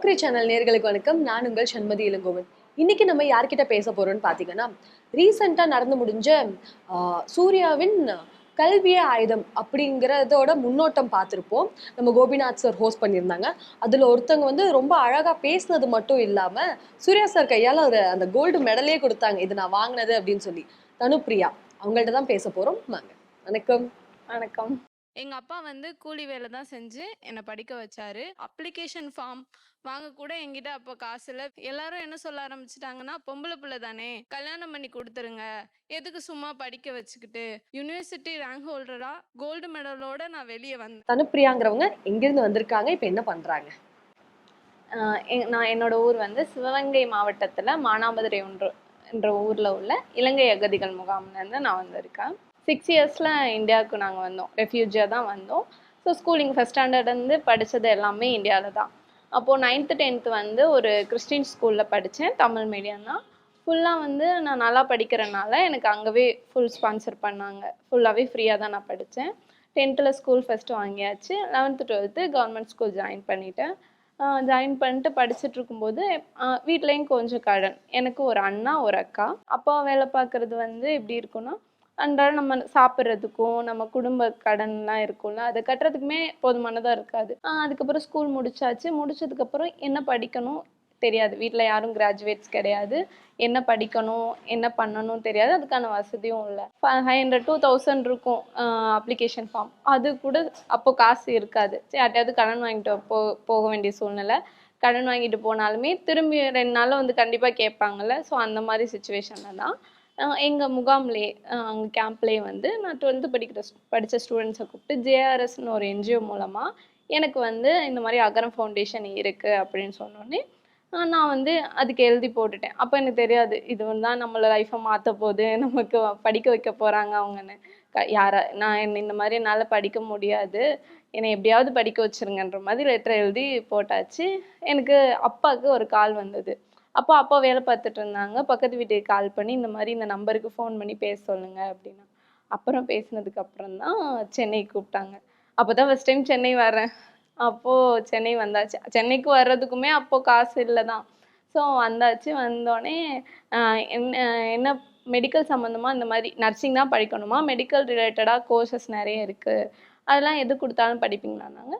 Naukri channel நேர்களுக்கு வணக்கம். நான் உங்கள் சண்மதி இளங்கோவன். இன்னைக்கு நம்ம யார்கிட்ட பேச போறோம்னு பார்த்தீங்கன்னா ரீசெண்டாக நடந்து முடிஞ்ச சூர்யாவின் கல்வியே ஆயுதம் அப்படிங்கிறதோட முன்னோட்டம் பார்த்துருப்போம் நம்ம கோபிநாத் சார் ஹோஸ்ட் பண்ணியிருந்தாங்க. அதில் ஒருத்தவங்க வந்து ரொம்ப அழகாக பேசினது மட்டும் இல்லாமல் சூர்யா சார் கையால் ஒரு அந்த கோல்டு மெடலே கொடுத்தாங்க. இது நான் வாங்கினது அப்படின்னு சொல்லி. தனுப்ரியா அவங்கள்ட்ட தான் பேச போகிறோம் வாங்க. வணக்கம். வணக்கம். எங்க அப்பா வந்து கூலி வேலை தான் செஞ்சு என்னை படிக்க வச்சாரு. அப்ளிகேஷன் ஃபார்ம் வாங்க கூட எங்கிட்ட அப்போ காசு இல்லை. எல்லாரும் என்ன சொல்ல ஆரம்பிச்சிட்டாங்கன்னா பொம்பளை பிள்ளை தானே கல்யாணம் பண்ணி கொடுத்துருங்க. எதுக்கு சும்மா படிக்க வச்சுக்கிட்டு? யூனிவர்சிட்டி ரேங்க் ஹோல்டரா கோல்டு மெடலோட நான் வெளியே வந்தேன். தனுப்பிரியாங்கிறவங்க எங்கேருந்து வந்திருக்காங்க. இப்போ என்ன பண்ணுறாங்க நான் என்னோட ஊர் வந்து சிவகங்கை மாவட்டத்தில் மானாமதுரை ஒன்று என்ற ஊரில் உள்ள இலங்கை அகதிகள் முகாம்லேருந்து நான் வந்திருக்கேன். சிக்ஸ் இயர்ஸில் இந்தியாவுக்கு நாங்கள் வந்தோம். ரெஃப்யூஜியாக தான் வந்தோம். ஸோ ஸ்கூலிங் ஃபஸ்ட் ஸ்டாண்டர்ட்லேருந்து படித்தது எல்லாமே இந்தியாவில் தான். அப்போது நைன்த்து டென்த்து வந்து ஒரு கிறிஸ்டின் ஸ்கூலில் படித்தேன் தமிழ் மீடியம் தான். ஃபுல்லாக வந்து நான் நல்லா படிக்கிறனால எனக்கு அங்கேவே ஃபுல் ஸ்பான்சர் பண்ணாங்க. ஃபுல்லாகவே ஃப்ரீயாக தான் நான் படித்தேன் டென்த்தில் ஸ்கூல் ஃபஸ்ட்டு வாங்கியாச்சு. Eleventh twelfth government school join பண்ணிட்டேன். ஜாயின் பண்ணிட்டு படிச்சுட்டு இருக்கும்போது வீட்லேயும் கொஞ்சம் கடன். எனக்கு ஒரு அண்ணா ஒரு அக்கா. அப்பா வேலை பார்க்குறது வந்து எப்படி இருக்குன்னா அன்றாடம் நம்ம சாப்பிட்றதுக்கும் நம்ம குடும்ப கடன்லாம் இருக்கும்ல அதை கட்டுறதுக்குமே போதுமானதாக இருக்காது. அதுக்கப்புறம் ஸ்கூல் முடிச்சாச்சு. முடிச்சதுக்கப்புறம் என்ன படிக்கணும் தெரியாது. வீட்டில் யாரும் கிராஜுவேட்ஸ் கிடையாது. என்ன படிக்கணும் என்ன பண்ணணும் தெரியாது. அதுக்கான வசதியும் இல்லை. ஃபைவ் ஹண்ட்ரட் டூ தௌசண்ட் இருக்கும் அப்ளிகேஷன் ஃபார்ம் அது கூட அப்போ காசு இருக்காது. சரி யார்ட்டையாவது கடன் வாங்கிட்டு போ போக வேண்டிய சூழ்நிலை. கடன் வாங்கிட்டு போனாலுமே திரும்பி ரெண்டு நாளில் வந்து கண்டிப்பாக கேட்பாங்கல்ல. ஸோ அந்த மாதிரி சுச்சுவேஷனில் தான். எங்கள் முகாம்லேயே அங்கே கேம்ப்லேயே வந்து நான் டுவெல்த்து படிக்கிற படித்த ஸ்டூடெண்ட்ஸை கூப்பிட்டு ஜேஆர்எஸ்னு ஒரு என்ஜிஓ மூலமாக எனக்கு வந்து இந்த மாதிரி அகரம் ஃபவுண்டேஷன் இருக்குது அப்படின்னு சொன்னோடனே நான் வந்து அதுக்கு எழுதி போட்டுட்டேன். அப்போ எனக்கு தெரியாது இது வந்து தான் நம்மளை லைஃப்பை மாற்ற போகுது நமக்கு படிக்க வைக்க போகிறாங்க அவங்கன்னு. க யாரா நான் என்ன இந்த மாதிரி என்னால் படிக்க முடியாது என்னை எப்படியாவது படிக்க வச்சிருங்கன்ற மாதிரி லெட்டர் எழுதி போட்டாச்சு. எனக்கு அப்பாவுக்கு ஒரு கால் வந்தது. அப்போ அப்பா வேலை பார்த்துட்டு இருந்தாங்க. பக்கத்து வீட்டுக்கு கால் பண்ணி இந்த மாதிரி இந்த நம்பருக்கு ஃபோன் பண்ணி பேச சொல்லுங்க அப்படின்னா. அப்புறம் பேசினதுக்கு அப்புறம் தான் சென்னை கூப்பிட்டாங்க. அப்போ தான் ஃபஸ்ட் டைம் சென்னை வரேன் அப்போது சென்னை வந்தாச்சு. சென்னைக்கு வர்றதுக்குமே அப்போது காசு இல்லை தான் ஸோ வந்தாச்சு. வந்தோடனே என்ன என்ன மெடிக்கல் சம்மந்தமாக இந்த மாதிரி நர்சிங் தான் படிக்கணுமா? மெடிக்கல் ரிலேட்டடாக கோர்சஸ் நிறைய இருக்குது அதெல்லாம் எது கொடுத்தாலும் படிப்பீங்களான்னாங்க.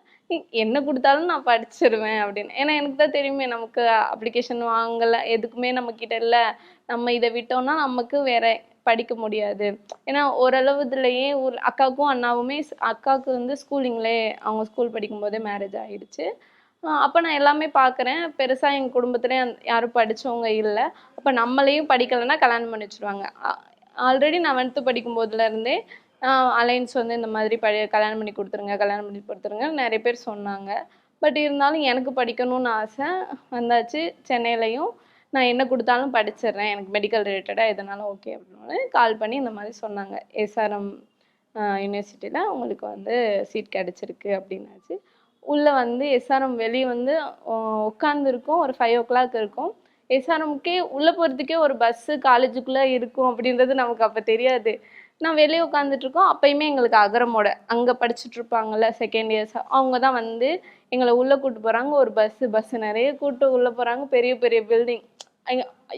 என்ன கொடுத்தாலும் நான் படிச்சிருவேன் அப்படின்னு. ஏன்னா எனக்கு தான் தெரியுமே நமக்கு அப்ளிகேஷன் வாங்கலை எதுக்குமே நம்மக்கிட்ட இல்லை. நம்ம இதை விட்டோம்னா நமக்கு வேற படிக்க முடியாது. ஏன்னா ஓரளவு இதுலயே ஒரு அக்காவுக்கும் அண்ணாவுமே ஸ்- அக்காவுக்கு வந்து ஸ்கூலிங்லேயே அவங்க ஸ்கூல் படிக்கும்போதே மேரேஜ் ஆகிடுச்சு அப்போ நான் எல்லாமே பார்க்குறேன் பெருசாக எங்கள் குடும்பத்துலேயே யாரும் படித்தவங்க இல்லை. அப்போ நம்மளையும் படிக்கலைன்னா கல்யாணம் பண்ணி வச்சிருவாங்க. ஆல்ரெடி நான் வென்த்து படிக்கும் அலைன்ஸ் வந்து இந்த மாதிரி பழைய கல்யாணம் பண்ணி கொடுத்துருங்க கல்யாணம் பண்ணி கொடுத்துருங்க நிறைய பேர் சொன்னாங்க. பட் இருந்தாலும் எனக்கு படிக்கணும்னு ஆசை. வந்தாச்சு சென்னையிலையும். நான் என்ன கொடுத்தாலும் படிச்சிடுறேன். எனக்கு மெடிக்கல் ரிலேட்டடாக எதனாலும் ஓகே அப்படின்னு கால் பண்ணி இந்த மாதிரி சொன்னாங்க. எஸ்ஆர்எம் யூனிவர்சிட்டியில் உங்களுக்கு வந்து சீட் கிடச்சிருக்கு அப்படின்னாச்சு. உள்ளே வந்து எஸ்ஆர்எம் வெளியே வந்து உட்காந்துருக்கும் ஒரு ஃபைவ் ஓ கிளாக் இருக்கும் எஸ்ஆர்எம்க்கே உள்ளே போகிறதுக்கே ஒரு பஸ்ஸு காலேஜுக்குள்ளே இருக்கும் அப்படின்றது நமக்கு அப்போ தெரியாது. நான் வெளியே உட்காந்துட்டு இருக்கோம் அப்பயுமே எங்களுக்கு அகரமோட. அங்கே படிச்சுட்டு இருப்பாங்கல்ல செகண்ட் இயர்ஸ் அவங்க தான் வந்து எங்களை உள்ளே கூப்பிட்டு போகிறாங்க ஒரு பஸ்ஸு பஸ்ஸு நிறைய கூட்டு உள்ளே போகிறாங்க பெரிய பெரிய பில்டிங்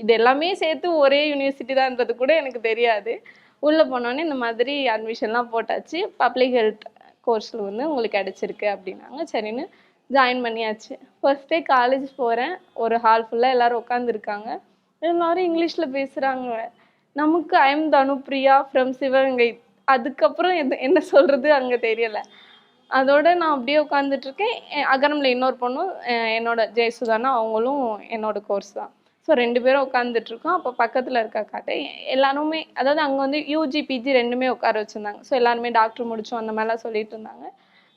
இது எல்லாமே சேர்த்து ஒரே யூனிவர்சிட்டி தான்ன்றது கூட எனக்கு தெரியாது. உள்ளே போனோடனே இந்த மாதிரி அட்மிஷன்லாம் போட்டாச்சு. பப்ளிக் ஹெல்த் கோர்ஸில் வந்து உங்களுக்கு கிடச்சிருக்கு அப்படின்னாங்க. சரின்னு ஜாயின் பண்ணியாச்சு. ஃபர்ஸ்ட் டே காலேஜ் போகிறேன் ஒரு ஹால் ஃபுல்லாக எல்லோரும் உட்காந்துருக்காங்க எல்லாரும் இங்கிலீஷில் பேசுகிறாங்க நமக்கு ஐம் தனுப்ரியா ஃப்ரம் சிவகங்கை. அதுக்கப்புறம் எது என்ன சொல்கிறது அங்கே தெரியல. அதோட நான் அப்படியே உட்காந்துட்ருக்கேன் அகரமில் இன்னொரு பொண்ணும் என்னோட ஜெயசுதானா அவங்களும் என்னோட கோர்ஸ் தான். ஸோ ரெண்டு பேரும் உட்காந்துட்ருக்கோம் அப்போ பக்கத்தில் இருக்க காட்டை எல்லாருமே அதாவது அங்கே வந்து யூஜி பிஜி ரெண்டுமே உட்கார வச்சுருந்தாங்க. ஸோ எல்லாருமே டாக்டர் முடிச்சோம் அந்த மாதிரிலாம் சொல்லிட்டு இருந்தாங்க.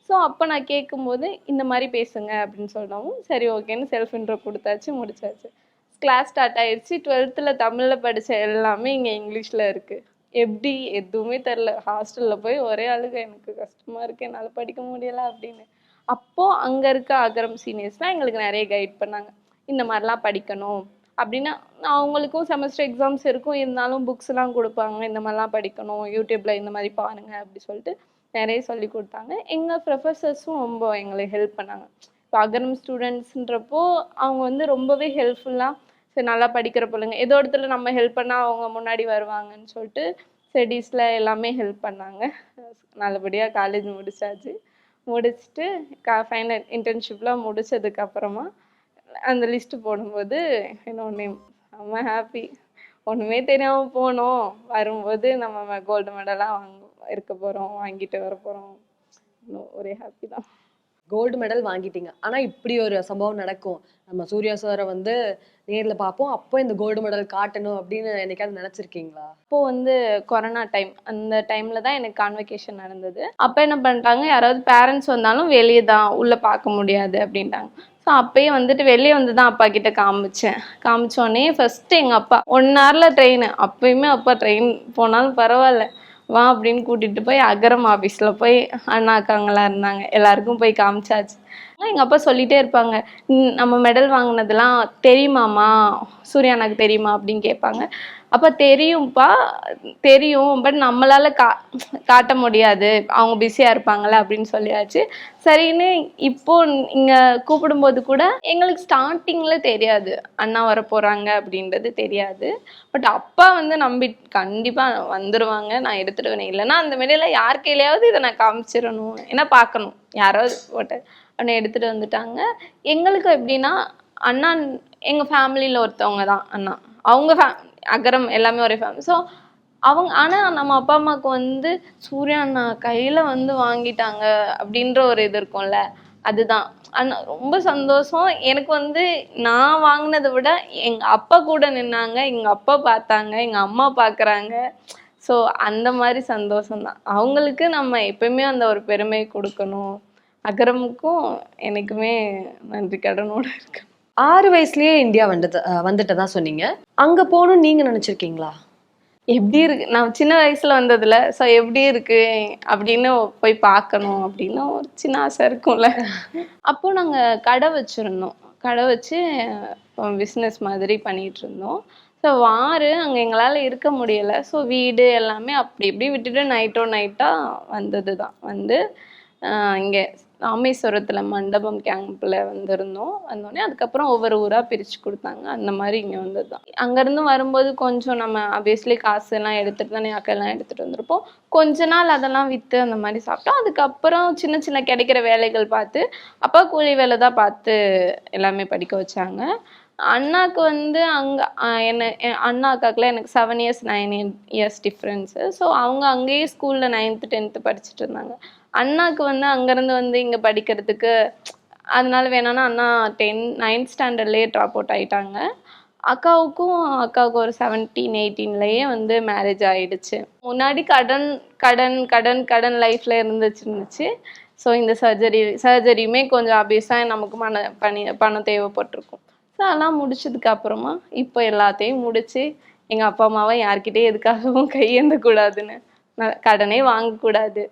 ஸோ அப்போ நான் கேட்கும்போது இந்த மாதிரி பேசுங்க அப்படின்னு சொல்லவும் சரி ஓகேன்னு செல்ஃப் இன்ட்ரோ கொடுத்தாச்சு முடிச்சாச்சு. கிளாஸ் ஸ்டார்ட் ஆயிடுச்சு டுவெல்த்தில் தமிழில் படித்த எல்லாமே இங்கே இங்கிலீஷில் இருக்குது எப்படி? எதுவுமே தெரில ஹாஸ்டலில் போய் ஒரே அழுக எனக்கு கஷ்டமாக இருக்குது என்னால் படிக்க முடியலை அப்படின்னு. அப்போது அங்கே இருக்க அகரம் சீனியர்ஸ்லாம் எங்களுக்கு நிறைய கைட் பண்ணாங்க. இந்த மாதிரிலாம் படிக்கணும் அப்படின்னா. அவங்களுக்கும் செமஸ்டர் எக்ஸாம்ஸ் இருக்கும். இருந்தாலும் புக்ஸ்லாம் கொடுப்பாங்க. இந்த மாதிரிலாம் படிக்கணும். யூடியூப்பில் இந்த மாதிரி பாருங்கள் அப்படி சொல்லிட்டு நிறைய சொல்லி கொடுத்தாங்க. எங்கள் ப்ரொஃபஸர்ஸும் ரொம்ப எங்களுக்கு ஹெல்ப் பண்ணாங்க. இப்போ அகரம் ஸ்டூடெண்ட்ஸுன்றப்போ அவங்க வந்து ரொம்பவே ஹெல்ப்ஃபுல்லாக சரி நல்லா படிக்கிற பிள்ளைங்க. ஏதோ இடத்துல நம்ம ஹெல்ப் பண்ணால் அவங்க முன்னாடி வருவாங்கன்னு சொல்லிட்டு ஸ்டடீஸில் எல்லாமே ஹெல்ப் பண்ணாங்க. நல்லபடியாக காலேஜ் முடிச்சாச்சு. முடிச்சுட்டு கா ஃபைனல் இன்டர்ன்ஷிப்லாம் முடிச்சதுக்கப்புறமா அந்த லிஸ்ட்டு போடும்போது என்னோட நேம் செம்ம ஹாப்பி ஒன்றுமே தெரியாமல் போனோம். வரும்போது நம்ம கோல்டு மெடலாக வாங்க இருக்க போகிறோம் வாங்கிட்டு வர போகிறோம் ஒரே ஹாப்பி தான். கோல்டு மெடல் வாங்கிட்டீங்க. ஆனால் இப்படி ஒரு சம்பவம் நடக்கும். நம்ம சூர்யா சாரை வந்து நேரில் பார்ப்போம். அப்போ இந்த கோல்டு மெடல் காட்டணும் அப்படின்னு என்னைக்காவது நினச்சிருக்கீங்களா? அப்போது வந்து கொரோனா டைம் அந்த டைமில் தான் எனக்கு கான்வெகேஷன் நடந்தது. அப்போ என்ன பண்ணிட்டாங்க? யாராவது பேரண்ட்ஸ் வந்தாலும் வெளியே தான் உள்ளே பார்க்க முடியாது அப்படின்ட்டாங்க. ஸோ அப்பயே வந்துட்டு வெளியே வந்து தான் அப்பா கிட்ட காமிச்சேன். காமிச்சோடனே ஃபர்ஸ்ட் எங்கள் அப்பா ஒன் ஹவர்ல ட்ரெயின் அப்பயுமே அப்பா ட்ரெயின் போனாலும் பரவாயில்ல. வா அப்படின்னு கூட்டிட்டு போய் அகரம் ஆஃபீஸில் போய் அண்ணா அக்காங்களாம் இருந்தாங்க. எல்லாருக்கும் போய் காமிச்சாச்சு. எங்க அப்பா சொல்லிட்டே இருப்பாங்க. நம்ம மெடல் வாங்கினதெல்லாம் தெரியுமாம்மா? சூர்யா அண்ணாக்கு தெரியுமா? அப்படின்னு கேட்பாங்க. அப்போ தெரியும்ப்பா தெரியும் பட் நம்மளால கா காட்ட முடியாது. அவங்க பிஸியாக இருப்பாங்கல்ல அப்படின்னு சொல்லியாச்சு. சரின்னு இப்போ இங்கே கூப்பிடும்போது கூட எங்களுக்கு ஸ்டார்டிங்கில் தெரியாது. அண்ணா வர போகிறாங்க அப்படின்றது தெரியாது. பட் அப்பா வந்து நம்பி கண்டிப்பாக வந்துடுவாங்க நான் எடுத்துகிட்டு வரேன் இல்லைன்னா அந்த மாரிலாம் யார் கையிலையாவது இதை நான் காமிச்சிடணும். ஏன்னா பார்க்கணும். யாராவது போட்டு அப்படின்னு எடுத்துகிட்டு வந்துட்டாங்க. எங்களுக்கு எப்படின்னா அண்ணா எங்கள் ஃபேமிலியில் ஒருத்தவங்க தான் அண்ணா. அவங்க ஃபே அகரம் எல்லாமே ஒரே ஃபேமிலி ஸோ அவங்க ஆனால் நம்ம அப்பா அம்மாவுக்கு வந்து சூர்யா அண்ணா கையில் வந்து வாங்கிட்டாங்க அப்படின்ற ஒரு இது இருக்கும்ல அதுதான். ஆனால் ரொம்ப சந்தோஷம். எனக்கு வந்து நான் வாங்கினதை விட எங்கள் அப்பா கூட நின்னாங்க எங்கள் அப்பா பார்த்தாங்க எங்கள் அம்மா பார்க்குறாங்க. ஸோ அந்த மாதிரி சந்தோஷம்தான். அவங்களுக்கு நம்ம எப்பயுமே அந்த ஒரு பெருமையை கொடுக்கணும். அகரமுக்கும் எனக்குமே நன்றி கடனோட இருக்கு ஆறு வயசுலயே இந்தியா வந்தது அஹ் வந்துட்டதா சொன்னீங்க. அங்க போகணும்னு நீங்க நினைச்சிருக்கீங்களா? எப்படி இருக்கு? நான் சின்ன வயசுல வந்ததுல ஸோ எப்படி இருக்கு? அப்படின்னு போய் பார்க்கணும் அப்படின்னு ஒரு சின்ன ஆசை இருக்கும்ல. அப்போ நாங்க கடை வச்சிருந்தோம். கடை வச்சு பிஸ்னஸ் மாதிரி பண்ணிட்டு இருந்தோம். ஸோ வாரு அங்கே எங்களால் இருக்க முடியல. ஸோ வீடு எல்லாமே அப்படி இப்படி விட்டுட்டு நைட்டோ நைட்டாக வந்தது தான் வந்து இங்கே ராமேஸ்வரத்தில் மண்டபம் கேம்பில் வந்திருந்தோம். வந்தோடனே அதுக்கப்புறம் ஒவ்வொரு ஊராக பிரித்து கொடுத்தாங்க. அந்த மாதிரி இங்கே வந்தது தான் அங்கேருந்து வரும்போது கொஞ்சம் நம்ம ஆப்வியஸ்லி காசுலாம் எடுத்துகிட்டு தானே அக்கெல்லாம் எடுத்துகிட்டு வந்திருப்போம். கொஞ்ச நாள் அதெல்லாம் விற்று அந்த மாதிரி சாப்பிட்டோம். அதுக்கப்புறம் சின்ன சின்ன கிடைக்கிற வேலைகள் பார்த்து அப்பா கூலி வேலை தான் பார்த்து எல்லாமே படிக்க வச்சாங்க. அண்ணாக்கு வந்து அங்கே என்ன என் அண்ணா அக்காக்குலாம் எனக்கு seven years nine years difference so அவங்க அங்கேயே ஸ்கூலில் நைன்த்து டென்த்து படிச்சுட்டு இருந்தாங்க. அண்ணாக்கு வந்து அங்கேருந்து வந்து இங்கே படிக்கிறதுக்கு அதனால வேணான்னா அண்ணா டென் நைன்த் ஸ்டாண்டர்ட்லேயே ட்ராப் அவுட் ஆயிட்டாங்க. அக்காவுக்கும் அக்காவுக்கு ஒரு செவன்டீன் எயிட்டீன்லேயே வந்து மேரேஜ் ஆகிடுச்சு முன்னாடி கடன் கடன் கடன் கடன் லைஃப்பில் இருந்துச்சு இருந்துச்சு ஸோ இந்த சர்ஜரி சர்ஜரியுமே கொஞ்சம் ஆப்வியஸாக நமக்கு மன பணி பணம் தேவைப்பட்டிருக்கும். ஸோ அதெல்லாம் முடிச்சதுக்கு அப்புறமா இப்போ எல்லாத்தையும் முடிச்சு எங்கள் அப்பா அம்மாவை யார்கிட்டே எதுக்காகவும் கையேந்தக்கூடாதுன்னு. கடனே வாங்கக்கூடாது.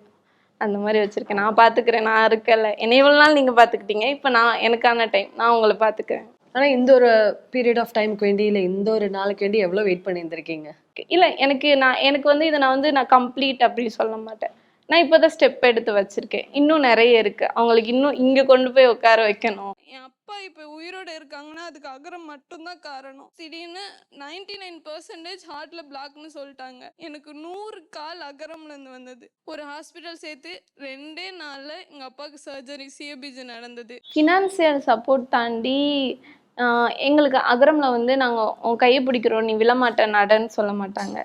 அந்த மாதிரி வச்சிருக்கேன். நான் பார்த்துக்கிறேன் நான் இருக்கல. என்னை இவ்வளோ நாள் நீங்கள் பார்த்துக்கிட்டீங்க இப்போ நான் எனக்கான டைம் நான் உங்களை பார்த்துக்கிறேன் ஆனா இந்த ஒரு பீரியட் ஆஃப் டைமுக்கு வேண்டி இல்ல இந்த ஒரு நாளுக்கு வேண்டி எவ்வளவு வெயிட் பண்ணியிருந்திருக்கீங்க? இல்லை எனக்கு நான் எனக்கு வந்து இதை நான் வந்து நான் கம்ப்ளீட் அப்படின்னு சொல்ல மாட்டேன். நான் இப்போ தான் ஸ்டெப் எடுத்து வச்சிருக்கேன். இன்னும் நிறைய இருக்கு. அவங்களுக்கு இன்னும் இங்கே கொண்டு போய் உட்கார வைக்கணும். என் அப்பா இப்போ உயிரோட இருக்காங்கன்னா அதுக்கு அகரம் மட்டும்தான் காரணம். திடீர்னு நைன்டி நைன் பர்சன்டேஜ் ஹார்ட்ல பிளாக்னு சொல்லிட்டாங்க. எனக்கு நூறு கால் அகரம்ல இருந்து வந்தது. ஒரு ஹாஸ்பிட்டல் சேர்த்து ரெண்டே நாள்ல எங்க அப்பாவுக்கு சர்ஜரி சிஎபிஜி நடந்தது. ஃபினான்சியல் சப்போர்ட் தாண்டி எங்களுக்கு அகரம்ல வந்து நாங்கள் உன் கையை பிடிக்கிறோம் நீ விழமாட்ட நடன்னு சொல்ல மாட்டாங்க.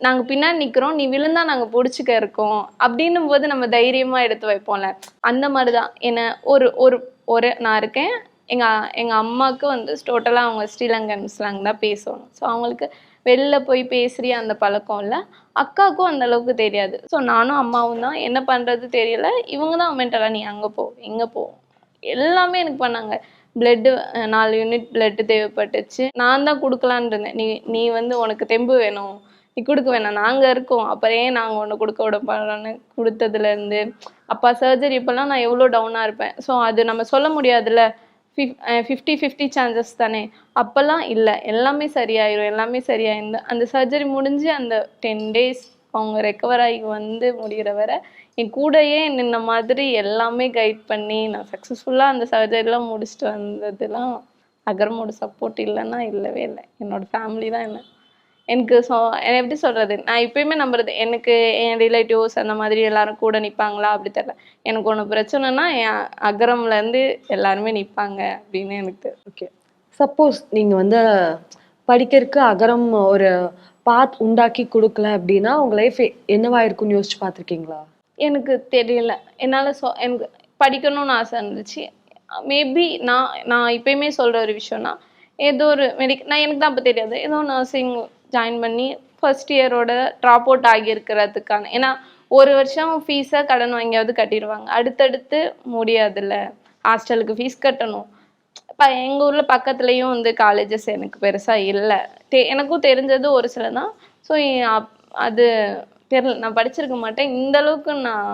நாங்கள் பின்னாடி நிற்கிறோம் நீ விழுந்தா நாங்கள் பிடிச்சிக்க இருக்கோம். அப்படின்னும் போது நம்ம தைரியமா எடுத்து வைப்போம்ல. அந்த மாதிரி தான் என்ன ஒரு ஒரு ஒரு நான் இருக்கேன். எங்கள் எங்கள் அம்மாவுக்கு வந்து டோட்டலாக அவங்க ஸ்ரீலங்கன் ஸ்லாங் தான் பேசுவாங்க ஸோ அவங்களுக்கு வெளில போய் பேசுகிற அந்த பழக்கம் இல்லை. அக்காவுக்கும் அந்த அளவுக்கு தெரியாது. ஸோ நானும் அம்மாவும் தான். என்ன பண்ணுறது தெரியல. இவங்க தான் மென்டலாக நீ அங்கே போ இங்கே போ. எல்லாமே எனக்கு பண்ணாங்க. பிளட்டு நாலு யூனிட் பிளட்டு தேவைப்பட்டுச்சு. நான் தான் கொடுக்கலான் இருந்தேன். நீ நீ வந்து உனக்கு தெம்பு வேணும். நீ கொடுக்க வேணாம் நாங்கள் இருக்கோம். அப்புறம் ஏன் நாங்கள் ஒன்று கொடுக்க விட போகிறோன்னு கொடுத்ததுலேருந்து அப்பா சர்ஜரி இப்போல்லாம் நான் எவ்வளோ டவுனாக இருப்பேன். ஸோ அது நம்ம சொல்ல முடியாதுல்ல. ஃபிஃப் ஃபிஃப்டி ஃபிஃப்டி சான்சஸ் தானே. அப்போல்லாம் இல்லை. எல்லாமே சரியாயிரும். எல்லாமே சரியாயிருந்து அந்த சர்ஜரி முடிஞ்சு அந்த டென் டேஸ் அவங்க ரெக்கவர் ஆகி வந்து முடிகிற வரை என் கூடயே நின்ன மாதிரி எல்லாமே கைட் பண்ணி நான் சக்ஸஸ்ஃபுல்லாக அந்த சர்ஜரிலாம் முடிச்சுட்டு வந்ததுலாம் அகரமோட சப்போர்ட் இல்லைன்னா இல்லவே இல்லை. என்னோட ஃபேமிலி தான் என்ன. எனக்கு சொ எப்படி சொல்கிறது நான் இப்பயுமே நம்புறது எனக்கு என் ரிலேட்டிவ்ஸ் அந்த மாதிரி எல்லாரும் கூட நிற்பாங்களா அப்படி தெரியல. எனக்கு ஒன்று பிரச்சனைனா என் அகரம்லேருந்து எல்லாருமே நிற்பாங்க அப்படின்னு எனக்கு தெ- ஓகே சப்போஸ் நீங்க வந்து படிக்கிறதுக்கு அகரம் ஒரு பாத் உண்டாக்கி கொடுக்கல அப்படின்னா உங்க லைஃப் என்னவா இருக்கும்னு யோசிச்சு பார்த்திருக்கீங்களா? எனக்கு தெரியல. என்னால் சொ எனக்கு படிக்கணும்னு ஆசை இருந்துச்சு. மேபி நான் நான் இப்பயுமே சொல்கிற ஒரு விஷயம்னா ஏதோ ஒரு மெடிக் நான் எனக்கு தான் அப்போ தெரியாது. ஏதோ நர்சிங் ஜாயின் பண்ணி ஃபர்ஸ்ட் இயரோட ட்ராப் அவுட் ஆகியிருக்கிறதுக்கான ஏன்னா ஒரு வருஷம் ஃபீஸை கடன் வாங்கியாவது கட்டிடுவாங்க. அடுத்தடுத்து முடியாதுல்ல. ஹாஸ்டலுக்கு ஃபீஸ் கட்டணும். இப்போ எங்கள் ஊரில் பக்கத்துலேயும் வந்து காலேஜஸ் எனக்கு பெருசாக இல்லை. தெ எனக்கும் தெரிஞ்சது ஒரு சில தான் ஸோ அது தெரில நான் படிச்சிருக்க மாட்டேன். இந்த அளவுக்கு நான்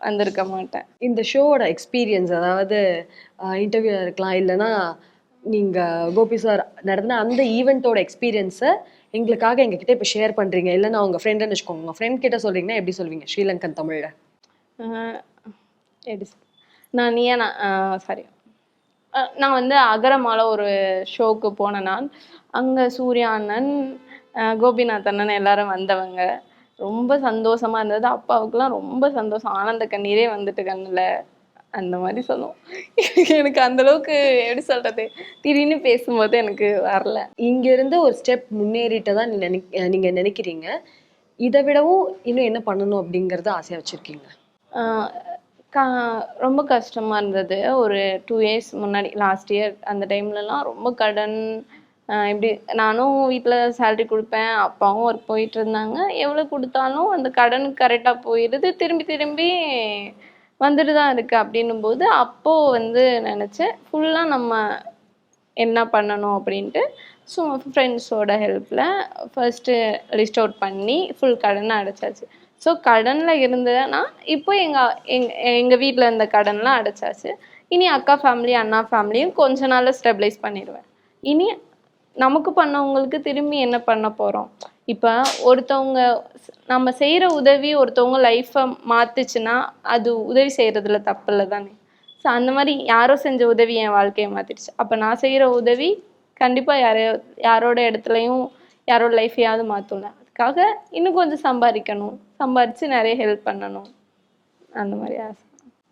வந்திருக்க மாட்டேன். இந்த ஷோவோட எக்ஸ்பீரியன்ஸ் அதாவது இன்டர்வியூ இருக்கலாம் இல்லைன்னா நீங்கள் கோபி சார் நடந்த அந்த ஈவெண்ட்டோட எக்ஸ்பீரியன்ஸை எங்களுக்காக எங்ககிட்ட இப்போ ஷேர் பண்ணுறீங்க இல்லைன்னா உங்கள் ஃப்ரெண்டுன்னு வச்சுக்கோங்க. உங்கள் ஃப்ரெண்ட் கிட்ட சொல்கிறீங்கன்னா எப்படி சொல்வீங்க? ஸ்ரீலங்கன் தமிழில். எப்படி நான் நீயா நான் சாரி நான் வந்து அகரமால ஒரு ஷோக்கு போனேன் நான் அங்கே சூர்யா அண்ணன் கோபிநாத் அண்ணன் எல்லாரும் வந்தவங்க. ரொம்ப சந்தோஷமா இருந்தது. அப்பாவுக்குலாம் ரொம்ப சந்தோஷம். ஆனந்த கண்ணீரே வந்துட்டு கண்ணில். அந்த மாதிரி சொல்லுவோம். எனக்கு அந்த அளவுக்கு எப்படி சொல்றது? திடீர்னு பேசும்போது எனக்கு வரல. இங்க இருந்து ஒரு ஸ்டெப் முன்னேறிட்டு தான் நினை நீங்க நினைக்கிறீங்க? இதை விடவும் இன்னும் என்ன பண்ணணும் அப்படிங்கறத ஆசையா வச்சிருக்கீங்க? கா- ரொம்ப கஷ்டமா இருந்தது. ஒரு டூ இயர்ஸ் முன்னாடி லாஸ்ட் இயர் அந்த டைம்லலாம் ரொம்ப கடன் ஆஹ் எப்படி நானும் வீட்டில் சேலரி கொடுப்பேன் அப்பாவும் ஒர்க் போயிட்டு இருந்தாங்க. எவ்வளோ கொடுத்தாலும் அந்த கடன் கரெக்டாக போயிடுது. திரும்பி திரும்பி வந்துட்டு தான் இருக்கு அப்படின்னும் போது அப்போ வந்து நினச்சேன் ஃபுல்லாக நம்ம என்ன பண்ணணும் அப்படின்ட்டு ஸோ ஃப்ரெண்ட்ஸோட ஹெல்ப்பில் ஃபஸ்ட்டு லிஸ்ட் அவுட் பண்ணி ஃபுல் கடனை அடைச்சாச்சு. ஸோ கடனில் இருந்ததுன்னா இப்போ எங்கள் எங் எங்கள் வீட்டில் இருந்த கடன்லாம் அடைச்சாச்சு. இனி அக்கா ஃபேமிலி அண்ணா ஃபேமிலியும் கொஞ்ச நாளில் ஸ்டெபிளைஸ் பண்ணிடுவேன். இனி நமக்கு பண்ணவங்களுக்கு திரும்பி என்ன பண்ண போகிறோம் இப்போ ஒருத்தவங்க நம்ம செய்கிற உதவி ஒருத்தவங்க லைஃப்பை மாத்துச்சுன்னா அது உதவி செய்கிறதுல தப்பு இல்லை தானே? ஸோ அந்த மாதிரி யாரோ செஞ்ச உதவி என் வாழ்க்கையை மாற்றிடுச்சு அப்போ நான் செய்கிற உதவி கண்டிப்பாக யாரையோ யாரோட இடத்துலையும் யாரோட லைஃப்பையாவது மாற்றும்ல அதுக்காக இன்னும் கொஞ்சம் சம்பாதிக்கணும். சம்பாரித்து நிறைய ஹெல்ப் பண்ணணும். அந்த மாதிரி ஆசை.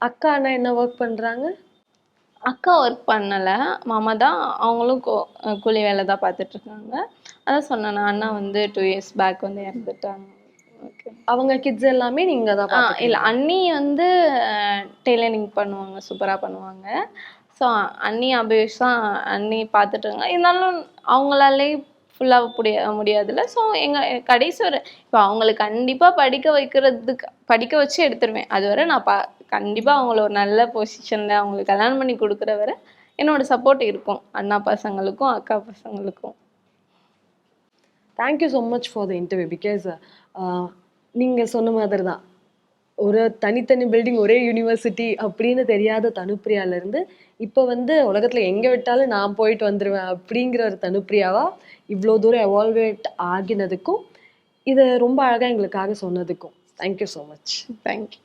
அக்கா அண்ணா என்ன ஒர்க் பண்றாங்க? அக்கா ஒர்க் பண்ணலை. மாமா தான் அவங்களும் கூ கூலி வேலை தான் பார்த்துட்டு இருக்காங்க. அதான் சொன்னேன் அண்ணா வந்து டூ இயர்ஸ் பேக் வந்து இறந்துட்டாங்க. ஓகே அவங்க கிட்ஸ் எல்லாமே நீங்க தான். இல்லை அண்ணி வந்து டெய்லரிங் பண்ணுவாங்க சூப்பராக பண்ணுவாங்க. ஸோ அண்ணி அபியூஸ் தான் அண்ணி பார்த்துட்டு இருக்காங்க. இருந்தாலும் அவங்களாலே ஃபுல்லாக முடிய முடியாதுல்ல. ஸோ எங்கள் கடைசி ஒரு இப்போ அவங்களுக்கு கண்டிப்பாக படிக்க வைக்கிறதுக்கு படிக்க வச்சு எடுத்துருவேன். அதுவரை நான் பா கண்டிப்பாக அவங்கள ஒரு நல்ல பொசிஷனில் அவங்களுக்கு கல்யாணம் பண்ணி கொடுக்குற வரை என்னோட சப்போர்ட் இருக்கும். அண்ணா பசங்களுக்கும் அக்கா பசங்களுக்கும். Thank you so much for the interview because நீங்கள் சொன்ன மாதிரி தான் ஒரு தனித்தனி பில்டிங் ஒரே யூனிவர்சிட்டி அப்படின்னு தெரியாத தனுப்பிரியாவிலேருந்து இப்போ வந்து உலகத்தில் எங்கே விட்டாலும் நான் போயிட்டு வந்துடுவேன் அப்படிங்கிற ஒரு தனுப்பிரியாவாக இவ்வளோ தூரம் எவால்வேட் ஆகினதுக்கும் இதை ரொம்ப அழகாக எங்களுக்காக சொன்னதுக்கும். Thank you so much thank you